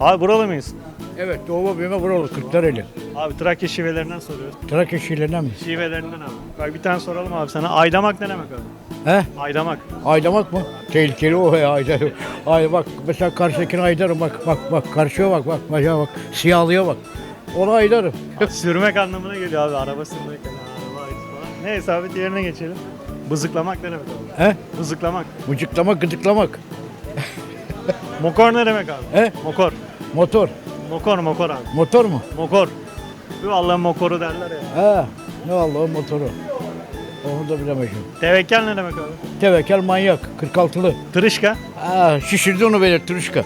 Abi buralı mıyız? Evet doğma büyüme buralı Kırklareli. Abi Trakya şivelerinden soruyoruz. Trakya şiirlerinden mi? Şivelerinden abi. Bak bir tane soralım abi sana. Aydamak ne demek abi? He? Aydamak. Aydamak mı? Tehlikeli o ya aydar. Ay bak mesela karşıdakine aydarım bak bak bak karşıya bak bak bacağa bak siyahlıya bak. Ona aydarım. Abi sürmek anlamına geliyor abi. Araba sürmek. Yani araba ait falan. Neyse abi diğerine geçelim. Bızıklamak ne demek abi? He? Bızıklamak. Mıcıklamak gıdıklamak. Mokor ne demek abi? He? Mokor. Motor. Mokor mokor abi. Motor mu? Mokor. Bu Allah'ın mokoru derler ya. He. Ne Allah'ın motoru. Onu da bilemeyeceğim. Tevekkal ne demek abi? Tevekel manyak. 46'lı. Tırışka. Aa, şişirdi onu beni Turuşka.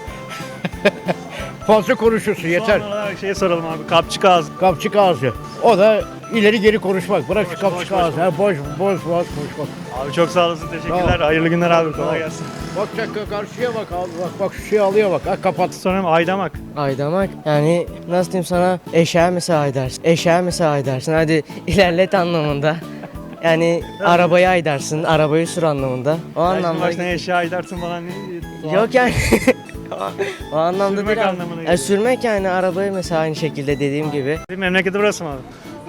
Fazla konuşuyorsun yeter. Son olarak şey soralım abi. Kapçık ağzı. Kapçık ağzı. O da ileri geri konuşmak. Bırak şu Boş, kapçık boş, boş, ağzı. Ha, boş, boş, boş, boş, bak. Abi çok sağ olasın. Teşekkürler. Sağ ol. Hayırlı günler abi. Sağ ol. Kolay gelsin. Bak çak karşıya bak abi. Bak bak şu şeyi alıyor bak. Ha kapat. Sonra aydamak. Aydamak yani nasıl diyeyim sana eşeğe mesela aydarsın. Eşeğe mesela aydarsın. Hadi ilerlet anlamında. Yani arabayı aydarsın, arabayı sür anlamında. O anlamda. başına eşya aydarsın falan. ne- Yok yani. o anlamda Sürmek değil anlamına Yani sürmek yani arabayı mesela aynı şekilde dediğim gibi. Memleketi burası mı abi?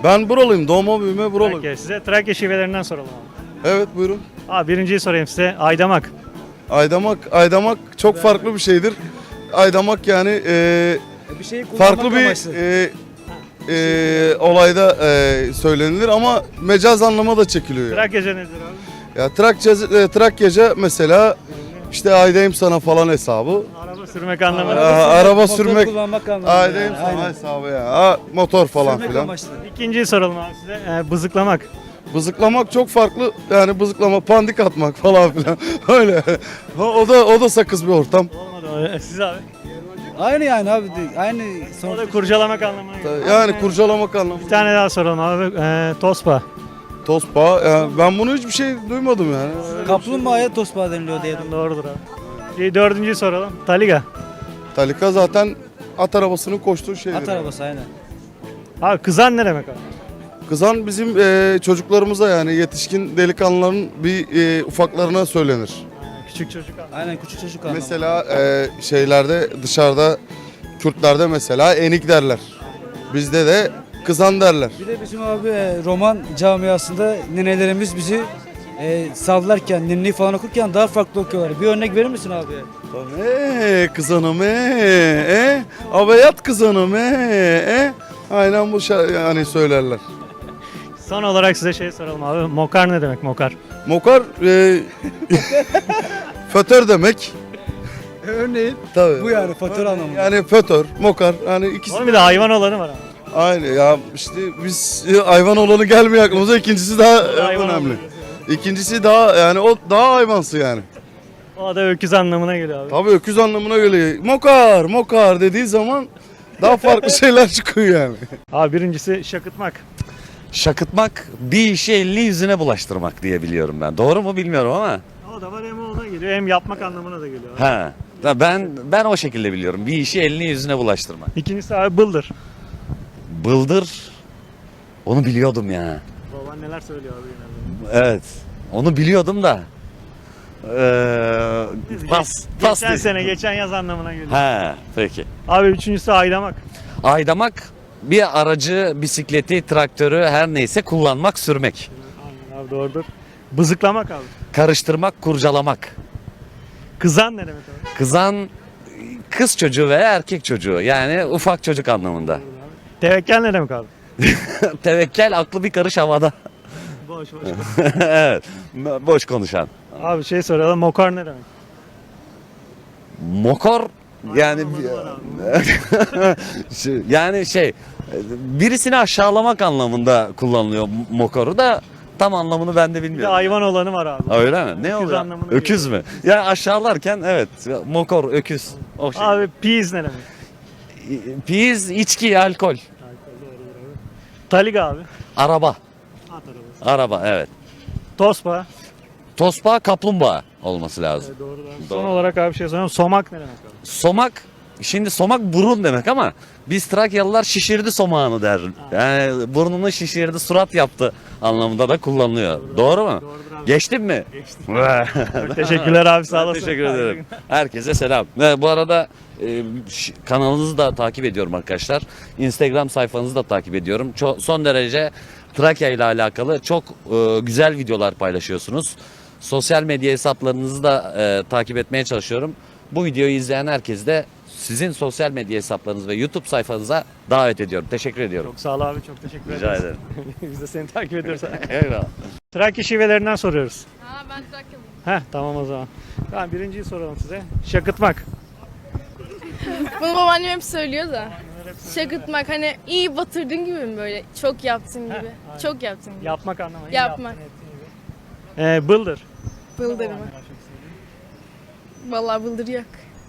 Ben buralıyım. Doğma büyüme buralıyım. Trakya. Size Trakya şivelerinden soralım abi. Evet buyurun. Abi birinciyi sorayım size. Aydamak. Aydamak, aydamak çok farklı bir şeydir. Aydamak yani e, Bir şeyi kullanmak farklı bir e, e, olayda e, söylenilir ama mecaz anlama da çekiliyor. Yani. Trakyaca nedir abi? Ya Trakya, e, Trakyaca mesela işte aydayım sana falan hesabı. Araba sürmek anlamında. Aa, araba Motor sürmek, kullanmak anlamında. aydayım yani, sana aynen. hesabı ya. Ha, motor falan Sürmek filan. amaçlı. İkinciyi soralım abi size. Ee, bızıklamak. Bızıklamak çok farklı. Yani bızıklama, pandik atmak falan filan. Öyle. O, o da o da sakız bir ortam. Olmadı o. Ee, Siz abi. Aynı yani abi. Aynı O da kurcalamak anlamına geliyor. Yani kurcalamak anlamında. Bir tane daha soralım abi. Ee, tospa. Tospa. Yani ben bunu hiçbir şey duymadım yani. Kaplumbağaya tosbağa deniliyor diye. Doğrudur abi. Bir dördüncüyü soralım. Taliga. Talika zaten at arabasının koştuğu şeydir. At arabası aynen. Abi kızan ne demek abi? Kızan bizim e, çocuklarımıza yani yetişkin delikanlıların bir e, ufaklarına söylenir. Küçük çocuk abi. Aynen küçük çocuk anlamı. Mesela e, şeylerde dışarıda Kürtlerde mesela enik derler. Bizde de kızan derler. Bir de bizim abi e, roman camiasında ninelerimiz bizi e, sallarken, ninni falan okurken daha farklı okuyorlar. Bir örnek verir misin abi? Eee kızanım eee e, aveyat kızanım eee e. Aynen bu şa- yani söylerler. Son olarak size şey soralım abi. Mokar ne demek mokar? Mokar e, fötör demek. Örneğin Tabii. bu yani fatura anlamında. Yani fötör, mokar yani ikisi Onun bir de hayvan olanı var abi. aynı ya işte biz e, hayvan olanı gelmiyor aklımıza ikincisi daha e, Hayvan önemli. olanı. İkincisi daha yani o daha hayvansı yani. O da öküz anlamına geliyor abi. Tabii öküz anlamına geliyor. Mokar, mokar dediği zaman daha farklı şeyler çıkıyor yani. Abi birincisi şakıtmak. Şakıtmak bir işi elini yüzüne bulaştırmak diye biliyorum ben. Doğru mu bilmiyorum ama. O da var hem ona geliyor hem yapmak anlamına da geliyor. abi. Ha. Da Ben ben o şekilde biliyorum. Bir işi elini yüzüne bulaştırmak. İkincisi abi bıldır. Bıldır. Onu biliyordum ya. Baban neler söylüyor abi genelde. Evet. Onu biliyordum da. Ee, pas. Pas. Geçen dedi. sene, geçen yaz anlamına geliyor. Ha, peki. Abi üçüncüsü aydamak. Aydamak bir aracı, bisikleti, traktörü her neyse kullanmak, sürmek. Aynen abi doğrudur. Bızıklamak abi. Karıştırmak, kurcalamak. Kızan ne demek abi? Kızan kız çocuğu veya erkek çocuğu yani ufak çocuk anlamında. Tevekkel ne demek abi? Tevekkel aklı bir karış havada. Boş boş. evet. Boş konuşan. abi şey soralım mokar ne demek? Mokor yani Şey, yani şey birisini aşağılamak anlamında kullanılıyor mokoru da tam anlamını ben de Bir de bilmiyorum. hayvan olanı var abi. Öyle mi? Ne Öküz oluyor? Öküz mü? Yani aşağılarken evet mokor öküz. O şey. Abi peas ne demek? Piyiz, içki, alkol. Taliga abi. Araba. At arabası. Araba evet. Tospa. Tospa kaplumbağa olması lazım. Doğru, doğru. Doğru. Son olarak abi bir şey sorayım. Somak ne demek abi? Somak Şimdi somak burun demek ama biz Trakyalılar şişirdi somağını der. Yani burnunu şişirdi surat yaptı anlamında da kullanılıyor. Doğru mu? Doğrudur abi. Geçtim mi? Geçtin. Çok teşekkürler abi sağ olasın. Teşekkür ederim. Herkese selam. Ve bu arada e, ş- kanalınızı da takip ediyorum arkadaşlar. Instagram sayfanızı da takip ediyorum. Çok, son derece Trakya ile alakalı çok e, güzel videolar paylaşıyorsunuz. Sosyal medya hesaplarınızı da e, takip etmeye çalışıyorum. Bu videoyu izleyen herkes de sizin sosyal medya hesaplarınız ve YouTube sayfanıza davet ediyorum. Teşekkür ediyorum. Çok sağ ol abi çok teşekkür Rica ederiz. ederim. Biz de seni takip ediyoruz. Eyvallah. Trakya şivelerinden soruyoruz. Ha ben Trakyalıyım. Heh tamam o zaman. Tamam birinciyi soralım size. Şakıtmak. Bunu babaannem hep söylüyor da. Şakıtmak hani iyi batırdın gibi mi böyle? Çok yaptın gibi. aynen. Çok yaptın gibi. Yapmak anlamı. iyi Yapmak. yaptın, ettin gibi. Ee, bıldır. Bıldır mı? Vallahi bıldır yok.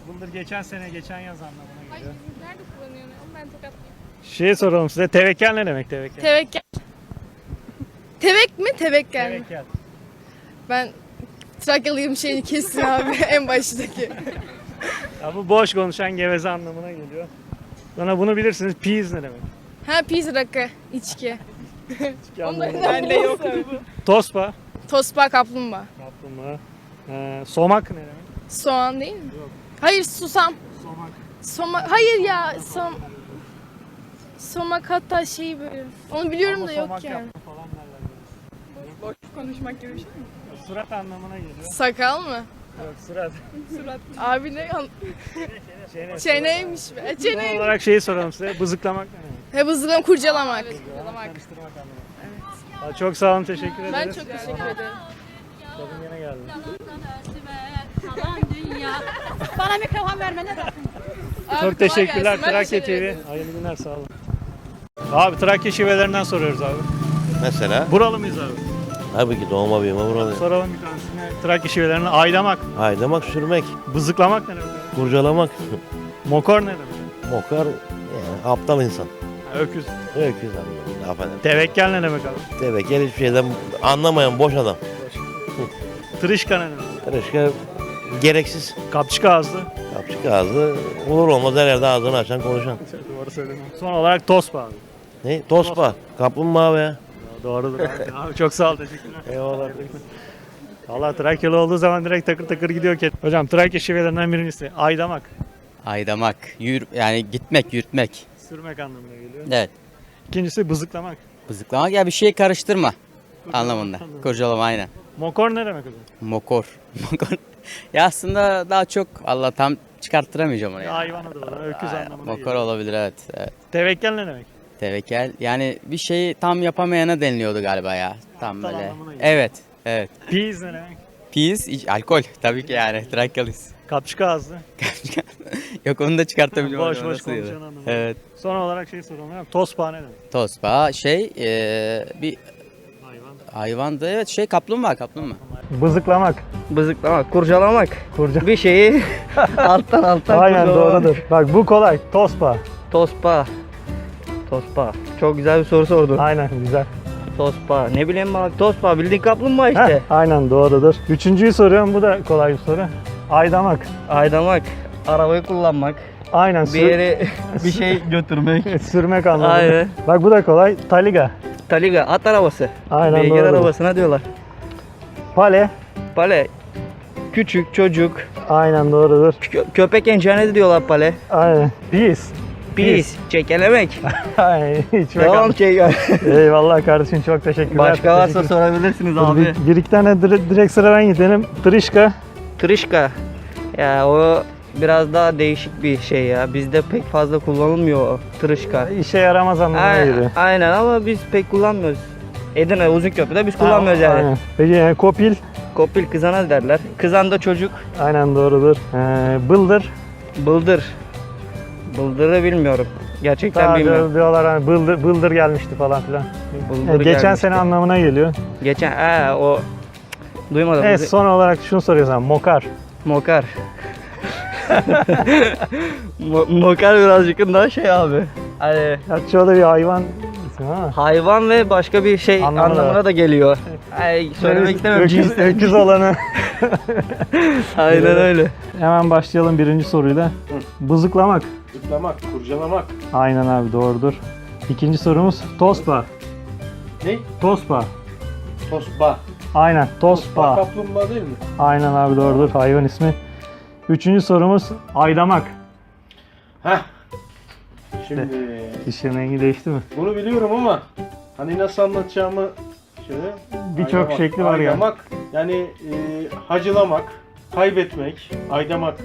Bıldır geçen sene geçen yaz anlamına geliyor. Nerede kullanıyorsun? Ben tokatlıyım. Şey soralım size. Tevekkel ne demek tevekkel? Tevekkel. Tevek mi? Tevekkel mi? Tevekkel. Ben Trakyalıyım şeyini kesin abi en baştaki. Ya bu boş konuşan geveze anlamına geliyor. Sonra bunu bilirsiniz. Peas ne demek? Ha pizza rakı, içki. Onda anlamı. bende yok. Tospa. Tospa kaplumbağa. Kaplumbağa. Ee, somak ne demek? Soğan değil mi? Hayır susam. Somak. Soma hayır ya som Somak hatta şey böyle. Onu biliyorum Ama da yok somak yani. falan derler. Boş konuşmak gibi bir şey mi? Surat anlamına geliyor. Sakal mı? Yok surat. Abi ne an- Çene. çeneymiş be. Son Çene. olarak şeyi soralım size. Bızıklamak ne demek? He bızılan kurcalamak. Karıştırmak anlamı. Evet. Çok sağ olun teşekkür ederiz. Ben çok teşekkür ederim. Kadın yine geldi. Bana mikrofon verme ne Abi, Çok teşekkürler Trakya. TV. Hayırlı günler sağ olun. Abi Trakya şivelerinden soruyoruz abi. Mesela Buralı mıyız abi? tabii ki doğma büyüme buralıyım. Soralım bir tanesine. Trakya şivelerinden aylamak, Haydamak, sürmek, bızıklamak ne demek? kurcalamak, Mokor ne demek? mokar yani aptal insan. Öküz. Öküz anlamında affedersin. Tevekkel ne demek abi? Tevekkül hiçbir şeyden anlamayan boş adam. Tırışka ne demek? Karışka gereksiz. Kapçık ağızlı. Kapçık ağızlı. Olur olmaz her yerde ağzını açan konuşan. Doğru söyledin. Son olarak tospa abi. Ne? Tospa. Kaplumbağa be. Doğrudur abi. abi çok sağ ol teşekkürler. Eyvallah. Valla Trakyalı olduğu zaman direkt takır takır gidiyor ki. Hocam Trakya şivelerinden birincisi aydamak. Aydamak, yür yani gitmek, yürütmek. Sürmek anlamına geliyor. Evet. İkincisi bızıklamak. Bızıklamak ya bir şey karıştırma anlamında. Kurcalama aynen. Mokor ne demek hocam? Mokor. Mokor. ya aslında daha çok Allah tam çıkarttıramayacağım onu. Ya hayvan adı olan öküz Ay, anlamına Mokor geliyor. olabilir evet. evet. Tevekkel ne demek? Tevekel yani bir şeyi tam yapamayana deniliyordu galiba ya. Tam Aptal böyle. anlamına geliyor. Evet. Evet. Peas ne demek? Pis, iç- alkol tabii ki yani. Trakyalıyız. Kapçık ağızlı. Yok onu da çıkartabiliyorum. boş boş ya? konuşan anlamına. Evet. Son olarak şey soralım. hocam. Tospa ne demek? Tospa şey eee, bir Hayvan. hayvandı. Evet şey kaplumbağa kaplumbağa. Bızıklamak. Bızıklamak, kurcalamak. Kurca. Bir şeyi alttan alttan Aynen kurcalamak. doğrudur. Bak bu kolay. Tospa. Tospa. Tospa. Çok güzel bir soru sordun. Aynen güzel. Tospa. Ne bileyim bak tospa bildiğin kaplumbağa işte. Heh, aynen doğrudur. Üçüncüyü soruyorum. Bu da kolay bir soru. Aydamak. Aydamak. Arabayı kullanmak. Aynen. Bir yere bir şey götürmek. sürmek anlamında. Aynen. Bak bu da kolay. Taliga. Taliga at arabası. Aynen Beygir arabasına diyorlar. Pale. Pale. Küçük çocuk. Aynen doğrudur. Kö- köpek encanesi diyorlar pale. Aynen. Pis. Pis. Çekelemek. Aynen. İçmek Devam çek. Eyvallah kardeşim çok teşekkürler. Başka varsa Teşekkür- sorabilirsiniz Dur, abi. Bir, bir iki tane dire- direkt sıradan gidelim. Tırışka. Tırışka. Ya o biraz daha değişik bir şey ya. Bizde pek fazla kullanılmıyor o tırışka. İşe yaramaz anlamına Aynen, geliyor. aynen ama biz pek kullanmıyoruz. Edirne Uzunköprü'de biz kullanmıyoruz yani. Aynen. Peki yani kopil. Kopil kızana derler. Kızan da çocuk. Aynen doğrudur. Ee, bıldır. Bıldır. Bıldırı bilmiyorum. Gerçekten Daha bilmiyorum. diyor- diyorlar hani bıldır, bıldır gelmişti falan filan. Bıldır Ee, geçen gelmişti. sene anlamına geliyor. Geçen ha o duymadım. Evet son olarak şunu soruyorsan mokar. Mokar. Mo- mokar birazcık daha şey abi. Hani Ya o da bir hayvan ismi ama. Hayvan ve başka bir şey Anlamına anlamına, da. geliyor. Ay, söylemek istemiyorum. Öküz, öküz olanı. Aynen öyle. Hemen başlayalım birinci soruyla. Bızıklamak. Zıplamak, kurcalamak. Aynen abi doğrudur. İkinci sorumuz tospa. Ne? Tospa. Tosba. Aynen tospa. Kaplumbağa değil mi? Aynen abi doğrudur hayvan ismi. Üçüncü sorumuz aydamak. Heh. Şimdi İşin rengi değişti mi? bunu biliyorum ama hani nasıl anlatacağımı şöyle. Birçok Aydamak, şekli var ya. Aydamak yani e, hacılamak, kaybetmek, aydamak,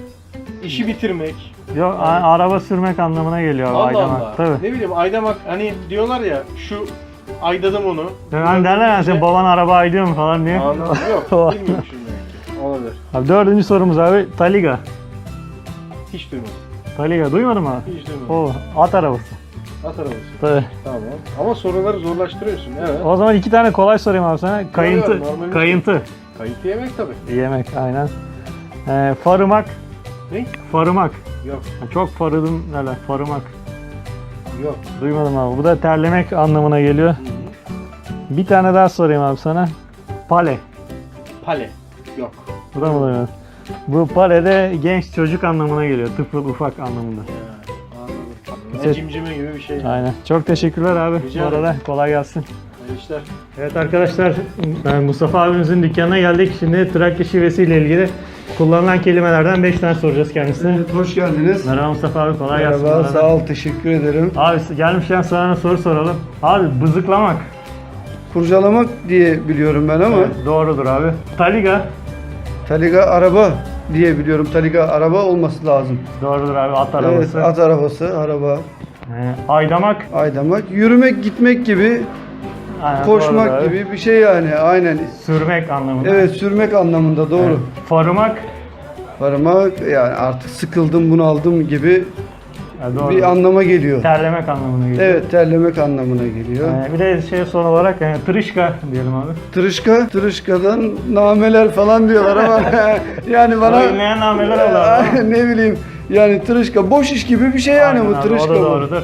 işi bitirmek. Yok a- araba sürmek anlamına geliyor Allah aydamak. Allah. Tabii. Ne bileyim aydamak hani diyorlar ya şu aydadım onu. Yani derler ya senin baban araba aydıyor mu falan diye. Anladım. Yok bilmiyorum şimdi. Olabilir. Abi dördüncü sorumuz abi Taliga. Hiç duymadım. Taliga duymadın mı abi? Hiç duymadım. O at arabası. At arabası. Tabii. Tamam. Ama soruları zorlaştırıyorsun. Evet. O zaman iki tane kolay sorayım abi sana. Kayıntı. normal- Kayıntı. Kayıt yemek tabii. Yemek aynen. Ee, farımak. Ne? Farımak. Yok. Çok farıdım neler farımak. Yok. Duymadım abi. Bu da terlemek anlamına geliyor. Bir tane daha sorayım abi sana. Pale. Pale. Yok. Bu da mı duymadın? Bu pale de genç çocuk anlamına geliyor. Tıfıl ufak anlamında. Anladım. Ses- Cimcime gibi bir şey. Aynen. Çok teşekkürler abi. Rica Bu arada kolay gelsin. Hayırlı işler. Evet arkadaşlar ben Mustafa abimizin dükkanına geldik. Şimdi Trakya şivesiyle ilgili kullanılan kelimelerden 5 tane soracağız kendisine. Hoş geldiniz. Merhaba Mustafa abi kolay gelsin. Merhaba, arada. sağ ol, teşekkür ederim. Abi gelmişken sana soru soralım. Abi bızıklamak. Kurcalamak diye biliyorum ben ama Evet, doğrudur abi. Taliga. Taliga araba diye biliyorum. Taliga araba olması lazım. Doğrudur abi at arabası. Evet, at arabası, araba, Ee, aydamak. aydamak, yürümek, gitmek gibi, Aynen, koşmak abi. gibi bir şey yani. Aynen. Sürmek anlamında. Evet, sürmek anlamında doğru. Evet. Farımak. Varmak yani artık sıkıldım, bunaldım gibi Ha, doğru. bir anlama geliyor. Terlemek anlamına geliyor. Evet, terlemek anlamına geliyor. Ee, bir de şey son olarak yani tırışka diyelim abi. Tırışka, tırışkadan nameler falan diyorlar ama yani bana inleyen nameler ama. ne bileyim yani tırışka boş iş gibi bir şey yani Aynen bu abi, tırışka o da bu. doğrudur.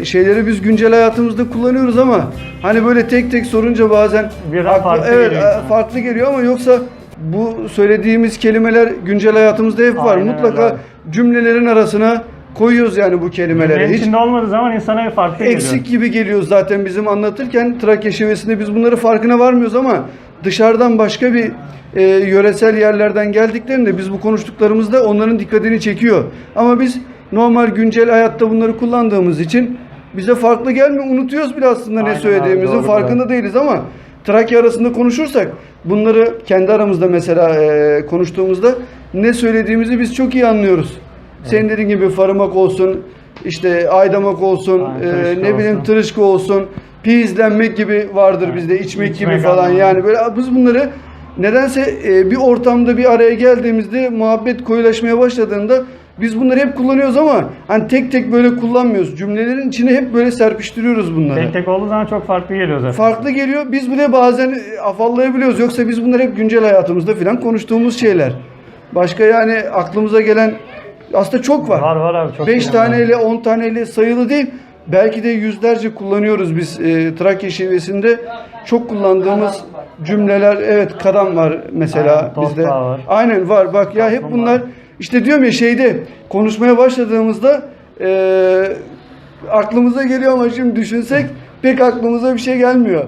Ee, şeyleri biz güncel hayatımızda kullanıyoruz ama hani böyle tek tek sorunca bazen Birden farklı evet geliyor insana. e, farklı geliyor ama yoksa bu söylediğimiz kelimeler güncel hayatımızda hep var. Aynen öyle Mutlaka abi. cümlelerin arasına koyuyoruz yani bu kelimeleri. Hiç içinde olmadığı zaman insana bir farklı geliyor. eksik gibi geliyor zaten bizim anlatırken Trakya şivesinde biz bunları farkına varmıyoruz ama dışarıdan başka bir e, yöresel yerlerden geldiklerinde biz bu konuştuklarımızda onların dikkatini çekiyor. Ama biz normal güncel hayatta bunları kullandığımız için bize farklı gelmiyor. Unutuyoruz bile aslında Aynen ne söylediğimizin farkında değiliz ama Trakya arasında konuşursak bunları kendi aramızda mesela e, konuştuğumuzda ne söylediğimizi biz çok iyi anlıyoruz. Senin dediğin gibi farımak olsun, işte aydamak olsun, Aynen, e, ne bileyim olsun. tırışka olsun, pizlenmek gibi vardır Evet, bizde, içmek, içmek gibi falan. anlamında. Yani böyle biz bunları nedense e, bir ortamda bir araya geldiğimizde muhabbet koyulaşmaya başladığında biz bunları hep kullanıyoruz ama hani tek tek böyle kullanmıyoruz. Cümlelerin içine hep böyle serpiştiriyoruz bunları. Tek tek olduğu zaman çok farklı geliyor zaten. Farklı geliyor. Biz bile bazen e, afallayabiliyoruz. Yoksa biz bunlar hep güncel hayatımızda falan konuştuğumuz şeyler. Başka yani aklımıza gelen aslında çok var. Var var abi çok 5 kelime var. taneyle 10 taneyle sayılı değil. Belki de yüzlerce kullanıyoruz biz e, Trakya şivesinde. Çok kullandığımız cümleler evet kadam var mesela Aynen, bizde. var. Aynen var bak ya hep bunlar işte diyorum ya şeyde konuşmaya başladığımızda e, aklımıza geliyor ama şimdi düşünsek pek aklımıza bir şey gelmiyor.